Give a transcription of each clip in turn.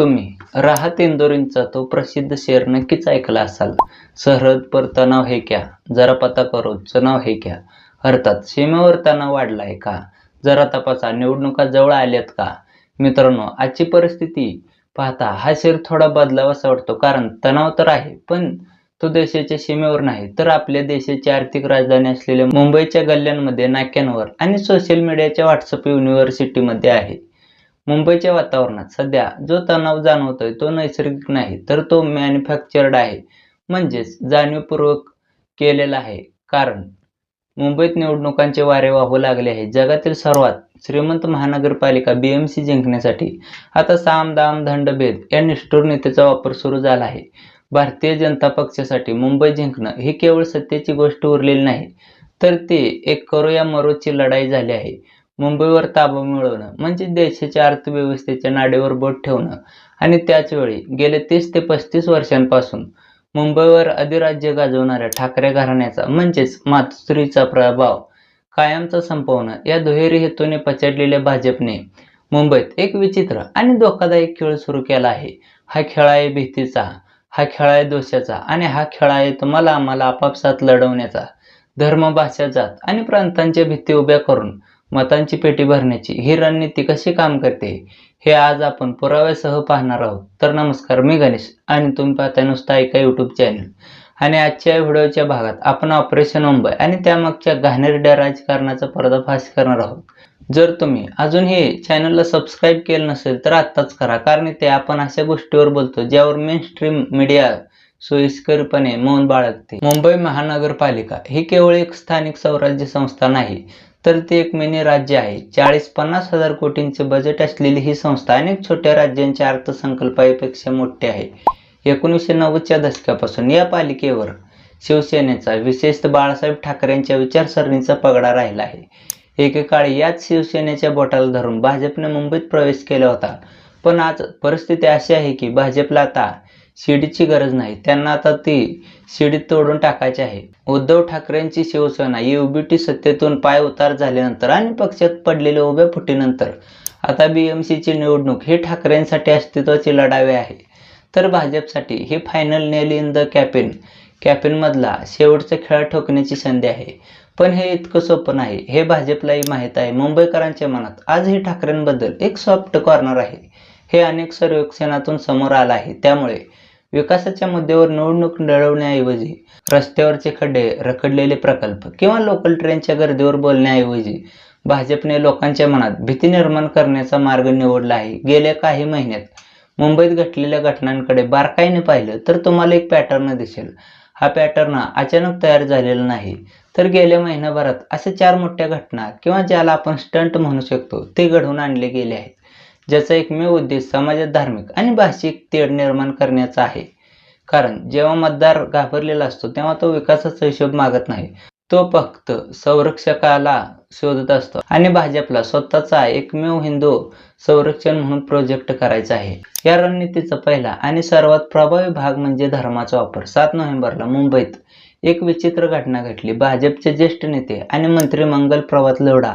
तुम्ही राहत इंदोरींचा तो प्रसिद्ध शेर नक्कीच ऐकला असाल. सरहद पर तणाव हे क्या? जरा पता करो चुनाव हे क्या? अर्थात सीमेवर तणाव वाढलाय का? जरा तपासा निवडणुका जवळ आल्यात का? मित्रांनो आजची परिस्थिती पाहता हा शेर थोडा बदलावासा वाटतो कारण तणाव तर आहे पण तो देशाच्या सीमेवर नाही. तर आपल्या देशाची आर्थिक राजधानी असलेल्या मुंबईच्या गल्ल्यांमध्ये नाक्यांवर आणि सोशल मीडियाच्या व्हॉट्सअप युनिव्हर्सिटीमध्ये आहे. मुंबईच्या वातावरणात सध्या जो तणाव जाणवतोय तो नैसर्गिक नाही तर तो मॅन्युफॅक्चर्ड आहे. म्हणजेच जाणीवपूर्वक केलेला आहे. कारण मुंबईत निवडणुकांचे वारे वाहू लागले आहे जगातील सर्वात श्रीमंत महानगरपालिका बीएमसी जिंकण्यासाठी आता साम दाम दंडभेद या निष्ठुर नेतेचा वापर सुरू झाला आहे. भारतीय जनता पक्षासाठी मुंबई जिंकणं ही केवळ सत्तेची गोष्ट उरलेली नाही तर ती एक करो या मरोची लढाई झाली आहे. मुंबईवर ताबा मिळवणं म्हणजे देशाच्या अर्थव्यवस्थेच्या नाडीवर बोट ठेवणं. आणि त्याच वेळी गेले तीस ते पस्तीस वर्षांपासून मुंबईवर अधिराज्य गाजवणाऱ्या ठाकरे घराण्याचा म्हणजेच मातुश्रीचा प्रभाव कायमचा संपवणं या दुहेरी हेतूने पछाडलेल्या भाजपने मुंबईत एक विचित्र आणि धोकादायक खेळ सुरू केला आहे. हा खेळ आहे भीतीचा हा खेळ आहे दोषाचा आणि हा खेळ आहे तुम्हाला आम्हाला आपापसात लढवण्याचा. धर्म भाषा जात आणि प्रांतांच्या भीती उभ्या करून मतांची पेटी भरण्याची. ही रणनीती कशी काम करते? हे आज आपण पुराव्यासह पाहणार आहोत. तर नमस्कार मी गणेश आणि तुम्ही पाहताय नुसता ऐका यूट्यूब चॅनल आणि आजच्या व्हिडिओच्या भागात आपण ऑपरेशन मुंबई आणि त्यामागच्या घाणेरड्या राजकारणाचा पर्दाफाश करणार आहोत. जर तुम्ही अजून हे चॅनलला सबस्क्राईब केलं नसेल तर आत्ताच करा. कारण ते आपण अशा गोष्टीवर बोलतो ज्यावर मेन स्ट्रीम मीडिया सोयीस्करपणे मौन बाळगते. मुंबई महानगरपालिका ही केवळ एक स्थानिक स्वराज्य संस्था नाही तर ते एक राज्य आहे. चाळीस पन्नास हजार कोटींचे बजेट असलेली ही संस्था अनेक छोट्या राज्यांच्या अर्थसंकल्पापेक्षा मोठी आहे. एकोणीसशे नव्वदच्या दशकापासून या पालिकेवर शिवसेनेचा विशेषतः बाळासाहेब ठाकरेंच्या विचारसरणीचा पगडा राहिला आहे. एकेकाळी याच शिवसेनेच्या बोटाला धरून भाजपने मुंबईत प्रवेश केला होता. पण आज परिस्थिती अशी आहे की भाजपला आता शिडीची गरज नाही. त्यांना आता ती शिडी तोडून टाकायची आहे. उद्धव ठाकरेंची शिवसेना युबीटी सत्तेतून पाय उतार झाल्यानंतर आणि पक्षात पडलेल्या उभ्या फुटीनंतर आता बीएमसीची निवडणूक ही ठाकरेंसाठी अस्तित्वाची लढावी आहे. तर भाजपसाठी हे final nail in the coffin कॅपिनमधला शेवटचा खेळ ठोकण्याची संधी आहे. पण हे इतकं सोपं नाही. हे भाजपलाही माहीत आहे. मुंबईकरांच्या मनात आजही ठाकरेंबद्दल एक सॉफ्ट कॉर्नर आहे. हे अनेक सर्वेक्षणातून समोर आलं आहे. त्यामुळे विकासाच्या मुद्द्यावर निवडणूक लढवण्याऐवजी रस्त्यावरचे खड्डे रखडलेले प्रकल्प किंवा लोकल ट्रेनच्या गर्दीवर बोलण्याऐवजी भाजपने लोकांच्या मनात भीती निर्माण करण्याचा मार्ग निवडला आहे गेल्या काही महिन्यात. मुंबईत घटलेल्या घटनांकडे बारकाईने पाहिलं तर तुम्हाला एक पॅटर्न दिसेल. हा पॅटर्न अचानक तयार झालेला नाही. तर गेल्या महिनाभरात अशा चार मोठ्या घटना किंवा ज्याला आपण स्टंट म्हणू शकतो ते घडवून आणले गेले आहेत. ज्याचा एकमेव उद्देश समाजात धार्मिक आणि भाषिक तेढ निर्माण करण्याचा आहे. कारण जेव्हा मतदार घाबरलेला असतो तेव्हा तो विकासाचा हिशोब मागत नाही. तो फक्त संरक्षकाला शोधत असतो आणि भाजपला स्वतःचा एकमेव हिंदू संरक्षण म्हणून प्रोजेक्ट करायचा आहे. या रणनीतीचा पहिला आणि सर्वात प्रभावी भाग म्हणजे धर्माचा वापर. सात नोव्हेंबरला मुंबईत एक विचित्र घटना घडली. भाजपचे ज्येष्ठ नेते आणि मंत्री मंगल प्रभात लोढा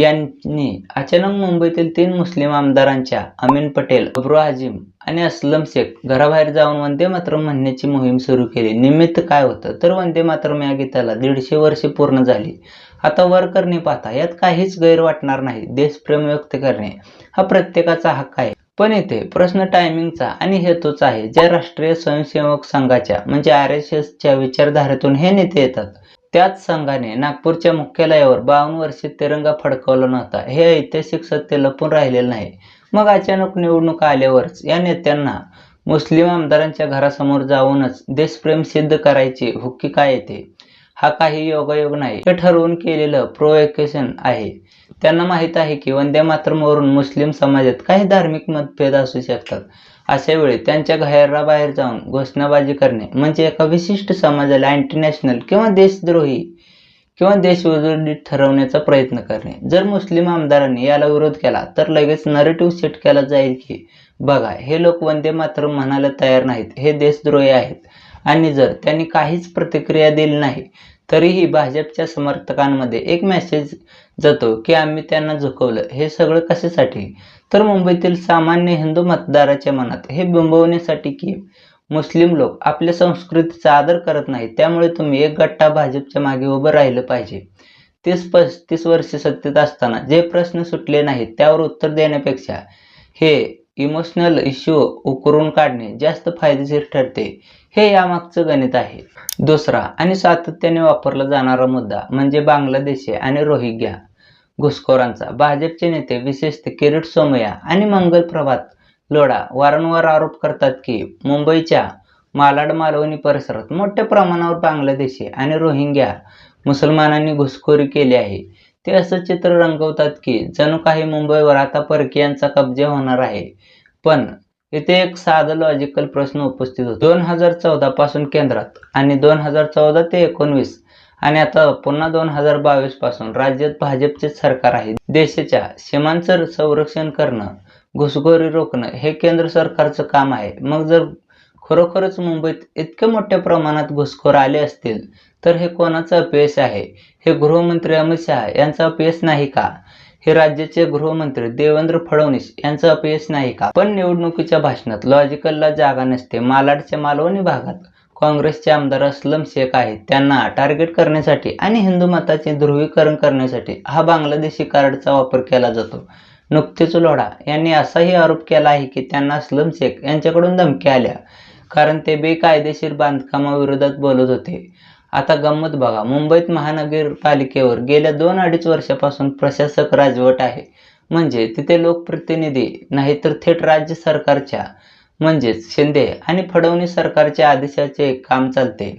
यांनी अचानक मुंबईतील तीन मुस्लिम आमदारांच्या अमीन पटेल अब्रू आजिम आणि असलम शेख घराबाहेर जाऊन वंदे मातरम म्हणण्याची मोहीम सुरू केली. निमित्त काय होतं? तर वंदे मातरम या गीताला दीडशे वर्षे पूर्ण झाली. आता वर करणे पाहता यात काहीच गैर वाटणार नाही. देशप्रेम व्यक्त करणे हा प्रत्येकाचा हक्क आहे. पण इथे प्रश्न टायमिंगचा आणि हेतूचा आहे. ज्या राष्ट्रीय स्वयंसेवक संघाच्या म्हणजे आर एस एसच्या विचारधारेतून हे नेते येतात त्याच संघाने नागपूरच्या मुख्यालयावर बावन्न वर्षे तिरंगा फडकवला नव्हता. हे ऐतिहासिक सत्य लपून राहिलेलं नाही. मग अचानक निवडणूक आल्यावरच या नेत्यांना मुस्लिम आमदारांच्या घरासमोर जाऊनच देशप्रेम सिद्ध करायचे हुक्की काय येते? हा काही योगायोग नाही. हे ठरवून केलेलं प्रोएकेशन आहे. त्यांना माहीत आहे की वंदे मातरमवरून मुस्लिम समाजात काही धार्मिक मतभेद असू शकतात. अशा वेळी त्यांच्या घराबाहेर जाऊन घोषणाबाजी करणे म्हणजे एका विशिष्ट समाजाला अँटीनॅशनल किंवा देशद्रोही किंवा देशविरोधी ठरवण्याचा प्रयत्न करणे. जर मुस्लिम आमदारांनी याला विरोध केला तर लगेच नरेटिव्ह सेट केला जाईल की बघा हे लोक वंदे मात्र म्हणायला तयार नाहीत हे देशद्रोही आहेत. आणि जर त्यांनी काहीच प्रतिक्रिया दिली नाही तरीही भाजपच्या समर्थकांमध्ये एक मेसेज जातो की आम्ही त्यांना झुकवलं. हे सगळं कशासाठी? तर मुंबईतील सामान्य हिंदू मतदाराच्या मनात हे बिंबवण्यासाठी की मुस्लिम लोक आपल्या संस्कृतीचा आदर करत नाहीत त्यामुळे तुम्ही एक गट्टा भाजपच्या मागे उभं राहिलं पाहिजे. तीस पस्तीस वर्षे सत्तेत असताना जे प्रश्न सुटले नाहीत त्यावर उत्तर देण्यापेक्षा हे इमोशनल इश्यू उकरून काढणे जास्त फायदेशीर ठरते. हे यामागचं गणित आहे. दुसरा आणि सातत्याने वापरला जाणारा मुद्दा म्हणजे बांगलादेशी आणि रोहिंग्या. घुसखोरांचा. भाजपचे नेते विशेषतः किरीट सोमय्या आणि मंगल प्रभात लोढा वारंवार आरोप करतात की मुंबईच्या मालाड मालवणी परिसरात मोठ्या प्रमाणावर बांगलादेशी आणि रोहिंग्या मुसलमानांनी घुसखोरी केली आहे. ते असं चित्र रंगवतात की जणू काही मुंबईवर आता परकीयांचा कब्जा होणार आहे. पण इथे एक साधा लॉजिकल प्रश्न उपस्थित होतो. दोन हजार चौदा पासून केंद्रात आणि दोन हजार चौदा ते एकोणवीस आणि आता पुन्हा दोन हजार बावीसपासून राज्यात भाजपचे सरकार आहे. देशाच्या सीमांचं संरक्षण करणं घुसखोरी रोखणं हे केंद्र सरकारचं काम आहे. मग जर खरोखरच मुंबईत इतक्या मोठ्या प्रमाणात घुसखोर आले असतील तर हे कोणाचं अपयश आहे? हे गृहमंत्री अमित शहा यांचं अपयश नाही का? हे राज्याचे गृहमंत्री देवेंद्र फडणवीस यांचं अपयश नाही का? पण निवडणुकीच्या भाषणात लॉजिकलला जागा नसते. मालाडच्या मालवणी भागात काँग्रेसचे आमदार असलम शेख आहेत. त्यांना टार्गेट करण्यासाठी आणि हिंदू मताचे ध्रुवीकरण करण्यासाठी हा बांगलादेशी कार्डचा वापर केला जातो. नुकतेच लोढा यांनी असाही आरोप केला आहे की त्यांना असलम शेख यांच्याकडून धमक्या आल्या कारण ते बेकायदेशीर बांधकामाविरोधात बोलत होते. आता गंमत बघा. मुंबईत महानगरपालिकेवर गेल्या दोन अडीच वर्षापासून प्रशासक राजवट आहे. म्हणजे तिथे लोकप्रतिनिधी नाहीतर थेट राज्य सरकारच्या म्हणजेच शिंदे आणि फडणवीस सरकारच्या आदेशाचे काम चालते.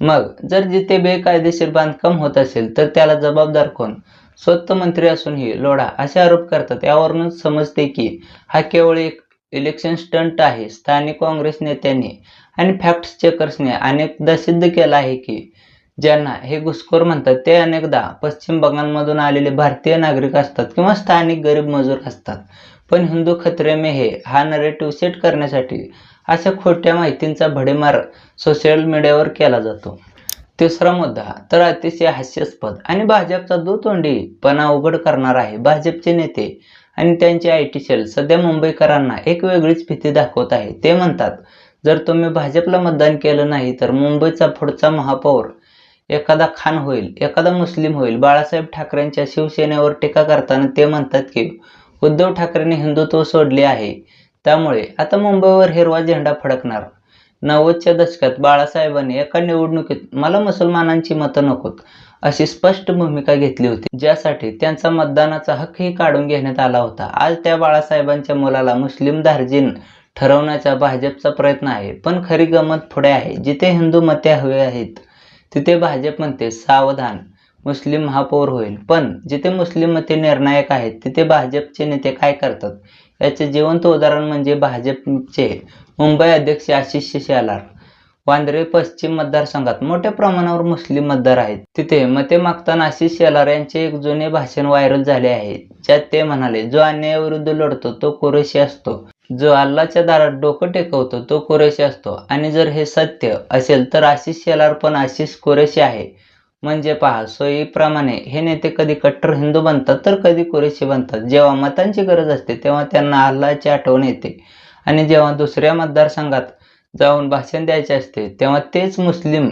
मग जर जिथे बेकायदेशीर बांधकाम होत असेल तर त्याला जबाबदार कोण? स्वतः मंत्री असूनही लोढा असे आरोप करतात. यावरूनच समजते की हा केवळ एक इलेक्शन स्टंट आहे. स्थानिक काँग्रेस नेत्यांनी आणि फॅक्ट चेकर्सने अनेकदा सिद्ध केलं आहे की ज्यांना हे घुसखोर म्हणतात ते अनेकदा पश्चिम बंगालमधून आलेले भारतीय नागरिक असतात किंवा स्थानिक गरीब मजूर असतात. पण हिंदू खत्रे में हे हा नरेटिव्ह सेट करण्यासाठी अशा खोट्या माहितींचा भडेमार सोशल मीडियावर केला जातो. तिसरा मुद्दा तर अतिशय हास्यास्पद आणि भाजपचा दुतोंडीपणा उघड करणार आहे भाजपचे नेते आणि त्यांचे आय टी सेल सध्या मुंबईकरांना एक वेगळीच भीती दाखवत आहे. ते म्हणतात जर तुम्ही भाजपला मतदान केलं नाही तर मुंबईचा पुढचा महापौर एखादा खान होईल एखादा मुस्लिम होईल. बाळासाहेब ठाकरेंच्या शिवसेनेवर टीका करताना ते म्हणतात की उद्धव ठाकरेंनी हिंदुत्व सोडले आहे. त्यामुळे आता मुंबईवर हिरवा झेंडा फडकणार. नव्वदच्या दशकात बाळासाहेबांनी एका निवडणुकीत मला मुसलमानांची मतं नकोत अशी स्पष्ट भूमिका घेतली होती ज्यासाठी त्यांचा मतदानाचा हक्कही काढून घेण्यात आला होता. आज त्या बाळासाहेबांच्या मुलाला मुस्लिम धार्जिन ठरवण्याचा भाजपचा प्रयत्न आहे पण खरी गमत पुढे आहे. जिथे हिंदू मते हवे आहेत तिथे भाजप म्हणते सावधान. मुस्लिम महापौर होईल. पण जिथे मुस्लिम मते निर्णायक आहेत तिथे भाजपचे नेते काय करतात? याचे जिवंत उदाहरण म्हणजे भाजपचे मुंबई अध्यक्ष आशिष शेलार. वांद्रे पश्चिम मतदारसंघात मोठ्या प्रमाणावर मुस्लिम मतदार आहेत. तिथे मते मागताना आशिष शेलार यांचे एक जुने भाषण व्हायरल झाले आहे ज्यात ते म्हणाले जो अन्यायाविरुद्ध लढतो तो कुरेशी असतो. जो अल्लाच्या दारात डोकं टेकवतो तो कुरेशी असतो. आणि जर हे सत्य असेल तर आशिष शेलार पण आशिष कुरेशी आहे. म्हणजे पहा सोयीप्रमाणे हे नेते कधी कट्टर हिंदू बनतात तर कधी कुरेशी बनतात. जेव्हा मतांची गरज असते तेव्हा त्यांना अल्लाची आठवण येते. आणि जेव्हा दुसऱ्या मतदारसंघात जाऊन भाषण द्यायचे असते तेव्हा तेच मुस्लिम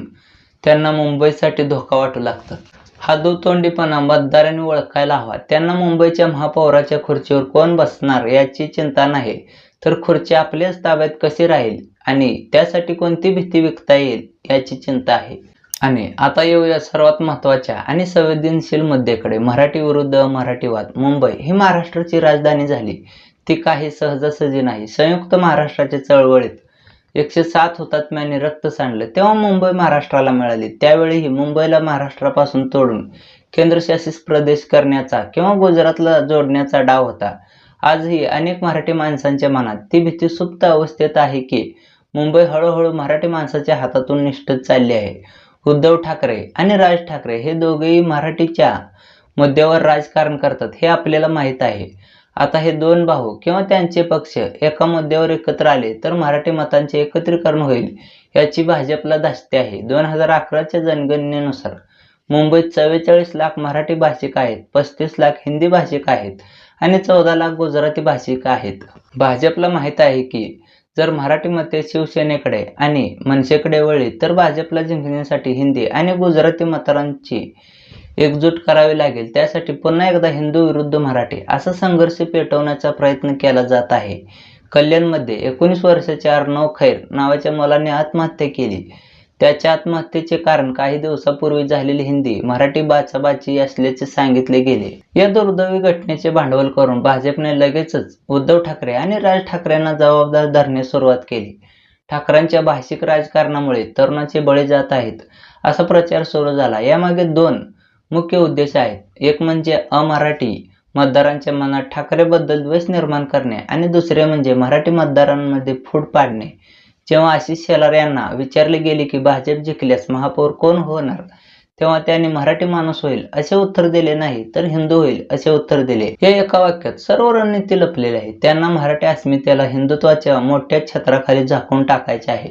त्यांना मुंबईसाठी धोका वाटू लागतात. हा दुतोंडीपणा मतदारांनी ओळखायला हवा. त्यांना मुंबईच्या महापौराच्या खुर्चीवर कोण बसणार याची चिंता नाही. तर खुर्ची आपल्याच ताब्यात कशी राहील आणि त्यासाठी कोणती भीती विकता येईल याची चिंता आहे. आणि आता येऊया सर्वात महत्त्वाच्या आणि संवेदनशील मुद्द्याकडे. मराठी विरुद्ध मराठीवाद. मुंबई ही महाराष्ट्राची राजधानी झाली. ती काही सहजासहजी नाही. संयुक्त महाराष्ट्राच्या चळवळीत एकशे सात हुतात्म्यांनी रक्त सांडलं. तेव्हा मुंबई महाराष्ट्राला मिळाली. त्यावेळीही मुंबईला महाराष्ट्रापासून तोडून केंद्रशासित प्रदेश करण्याचा किंवा गुजरातला जोडण्याचा डाव होता. आजही अनेक मराठी माणसांच्या मनात ती भीती सुप्त अवस्थेत आहे की मुंबई हळूहळू मराठी माणसाच्या हातातून निष्ठत चालली आहे. उद्धव ठाकरे आणि राज ठाकरे हे दोघेही मराठीच्या मुद्द्यावर राजकारण करतात हे आपल्याला माहीत आहे. आता हे दोन भाऊ किंवा त्यांचे पक्ष एका मुद्द्यावर एकत्र आले तर मराठी मतांचे एकत्रीकरण होईल याची भाजपला धास्ती आहे. दोन हजार अकराच्या जनगणनेनुसार मुंबईत चव्वेचाळीस लाख मराठी भाषिक आहेत पस्तीस लाख हिंदी भाषिक आहेत आणि चौदा लाख गुजराती भाषिक आहेत. भाजपला माहीत आहे की जर मराठीमध्ये शिवसेनेकडे आणि मनसेकडे वळली तर भाजपला जिंकण्यासाठी हिंदी आणि गुजराती मतदारांची एकजूट करावी लागेल. त्यासाठी पुन्हा एकदा हिंदू विरुद्ध मराठी असा संघर्ष पेटवण्याचा प्रयत्न केला जात आहे. कल्याणमध्ये एकोणीस वर्षाचे अर्णव खैर नावाच्या मुलाने आत्महत्या केली. त्याच्या आत्महत्येचे कारण काही दिवसापूर्वी झालेली हिंदी मराठी बाचाबाची असल्याचे सांगितले गेले. या दुर्दैवी घटनेचे भांडवल करून भाजपने लगेचच उद्धव ठाकरे आणि राज ठाकरेंना जबाबदार धरण्यास सुरुवात केली. ठाकरेंच्या भाषिक राजकारणामुळे तरुणाचे बळी जात आहेत असा प्रचार सुरू झाला. यामागे दोन मुख्य उद्देश आहेत. एक म्हणजे अमराठी मतदारांच्या मनात ठाकरेबद्दल द्वेष निर्माण करणे आणि दुसरे म्हणजे मराठी मतदारांमध्ये फूट पाडणे. जेव्हा आशिष शेलार यांना विचारले गेले की भाजप जिंकल्यास महापौर कोण होणार? तेव्हा त्यांनी मराठी माणूस होईल असे उत्तर दिले नाही तर हिंदू होईल असे उत्तर दिले. या एका वाक्यात सर्व रणनीती लपलेली आहे. त्यांना मराठी अस्मितेला हिंदुत्वाच्या मोठ्या छत्राखाली झाकून टाकायचे आहे.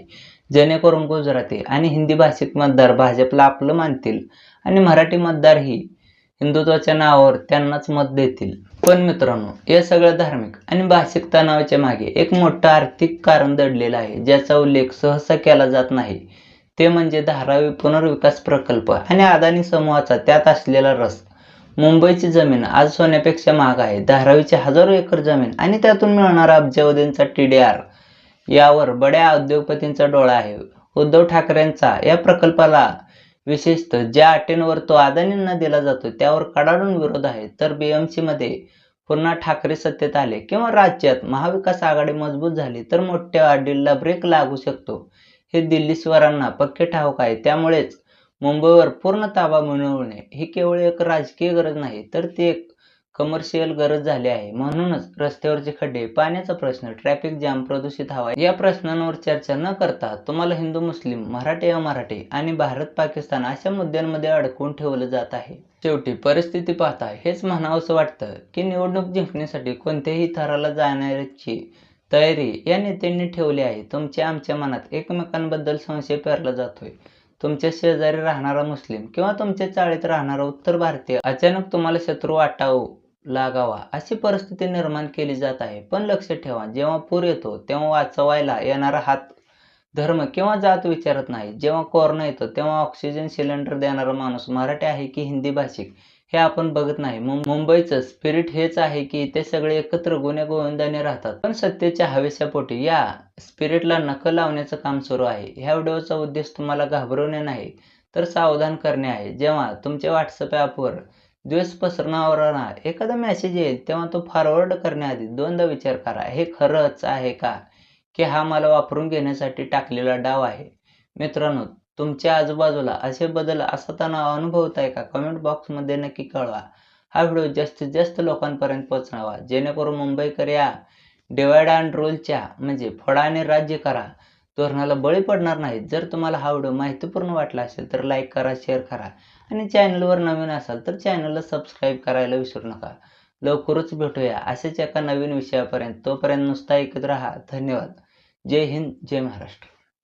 जेणेकरून गुजराती आणि हिंदी भाषिक मतदार भाजपला आपलं मानतील आणि मराठी मतदारही हिंदुत्वाच्या नावावर त्यांनाच मत देतील. पण मित्रांनो या सगळ्या धार्मिक आणि भाषिक तणावाच्या मागे एक मोठं आर्थिक कारण दडलेलं आहे ज्याचा उल्लेख सहसा केला जात नाही. ते म्हणजे धारावी पुनर्विकास प्रकल्प आणि अदानी समूहाचा त्यात असलेला रस. मुंबईची जमीन आज सोन्यापेक्षा महाग आहे. धारावीची हजारो एकर जमीन आणि त्यातून मिळणारा अब्जावधींचा टी डी आर. यावर बड्या उद्योगपतींचा डोळा आहे. उद्धव ठाकरेंचा या प्रकल्पाला विशेषतः ज्या अटींवर तो अदानींना दिला जातो त्यावर कडाडून विरोध आहे. तर बीएमसी मध्ये पुन्हा ठाकरे सत्तेत आले किंवा राज्यात महाविकास आघाडी मजबूत झाली तर मोठ्या अडीला ब्रेक लागू शकतो. हे दिल्लीश्वरांना पक्के ठाऊक आहे. त्यामुळेच मुंबईवर पूर्ण ताबा मिळवणे ही केवळ एक राजकीय गरज नाही तर ती एक कमर्शियल गरज झाली आहे. म्हणूनच रस्त्यावरचे खड्डे पाण्याचा प्रश्न ट्रॅफिक जाम प्रदूषित हवा या प्रश्नांवर चर्चा न करता तुम्हाला हिंदू मुस्लिम मराठी अमराठे आणि भारत पाकिस्तान अशा मुद्द्यांमध्ये अडकवून ठेवलं जात आहे. शेवटी परिस्थिती पाहता हेच म्हणावंसं वाटतं की निवडणूक जिंकण्यासाठी कोणत्याही थराला जाण्याची तयारी या नेत्यांनी ठेवली आहे. तुमच्या आमच्या मनात एकमेकांबद्दल संशय पेरला जातोय. तुमच्या शेजारी राहणारा मुस्लिम किंवा तुमच्या चाळीत राहणारा उत्तर भारतीय अचानक तुम्हाला शत्रू वाटावं लागावा अशी परिस्थिती निर्माण केली जात आहे. पण लक्ष ठेवा जेव्हा पूर येतो तेव्हा वाचवायला येणारा हात धर्म किंवा जात विचारत नाही. जेव्हा कोरोना येतो तेव्हा ऑक्सिजन सिलेंडर देणारा माणूस मराठी आहे की हिंदी भाषिक हे आपण बघत नाही. मुं- मुंबईचं स्पिरिट हेच आहे की ते सगळे एकत्र गुन्हे गोविंदाने राहतात. पण सत्तेच्या हवेशापोटी या स्पिरिटला नकल लावण्याचं काम सुरू आहे. ह्या व्हिडिओचा उद्देश तुम्हाला घाबरवणे नाही तर सावधान करणे आहे. जेव्हा तुमच्या व्हॉट्सअप ॲपवर द्वेष पसरणारा एखादा मॅसेज येईल तेव्हा तो फॉरवर्ड करण्याआधी दोनदा विचार करा हे खरंच आहे का? की हा मला वापरून घेण्यासाठी टाकलेला डाव आहे? मित्रांनो तुमच्या आजूबाजूला असे बदल असा तणाव आहे का? कमेंट बॉक्समध्ये नक्की कळवा. हा व्हिडिओ जास्तीत जास्त लोकांपर्यंत पोहोचवावा जेणेकरून मुंबईकर या डिवाइड अँड रूलच्या म्हणजे फडाने राज्य करा. धोरणाला बळी पडणार नाहीत. जर तुम्हाला हा व्हिडिओ माहितीपूर्ण वाटला असेल तर लाईक करा शेअर करा आणि चॅनलवर नवीन असाल तर चॅनलला सबस्क्राईब करायला विसरू नका. लवकरच भेटूया असेच एका नवीन विषयापर्यंत. तोपर्यंत नुसता ऐकत राहा. धन्यवाद. जय हिंद जय महाराष्ट्र.